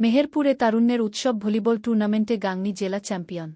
মেহেরপুরে তারুণ্যের উৎসব ভলিবল টুর্নামেন্টে গাংনী জেলা চ্যাম্পিয়ন।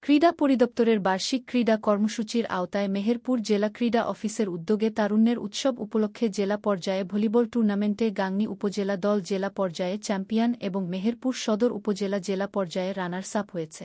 ক্রীড়া পরিদপ্তরের বার্ষিক ক্রীড়া কর্মসূচির আওতায় মেহেরপুর জেলা ক্রীড়া অফিসের উদ্যোগে তারুণ্যের উৎসব উপলক্ষে জেলা পর্যায়ে ভলিবল টুর্নামেন্টে গাংনী উপজেলা দল জেলা পর্যায়ে চ্যাম্পিয়ন এবং মেহেরপুর সদর উপজেলা জেলা পর্যায়ে রানার্স আপ হয়েছে।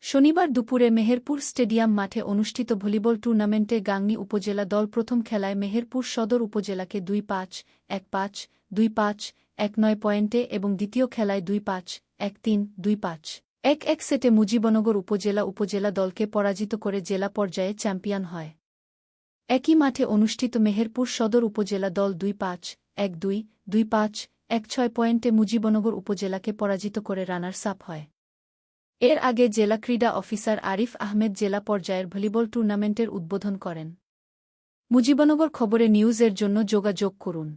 শনিবার দুপুরে মেহেরপুর স্টেডিয়াম মাঠে অনুষ্ঠিত ভলিবল টুর্নামেন্টে গাংনী উপজেলা দল প্রথম খেলায় মেহেরপুর সদর উপজেলাকে দুই পাঁচ, এক পাঁচ, দুই পাঁচ এক নয় পয়েন্টে এবং দ্বিতীয় খেলায় দুই পাঁচ এক তিন দুই পাঁচ। এক এক সেটে মুজিবনগর উপজেলা উপজেলা দলকে পরাজিত করে জেলা পর্যায়ে চ্যাম্পিয়ন হয়। একই মাঠে অনুষ্ঠিত মেহেরপুর সদর উপজেলা দল দুই পাঁচ এক দুই দুই পাঁচ এক ছয় পয়েন্টে মুজিবনগর উপজেলাকে পরাজিত করে রানার্স আপ হয়। এর আগে জেলা ক্রীড়া অফিসার আরিফ আহমেদ জেলা পর্যায়ের ভলিবল টুর্নামেন্টের উদ্বোধন করেন। মুজিবনগর খবরে নিউজের জন্য যোগাযোগ করুন।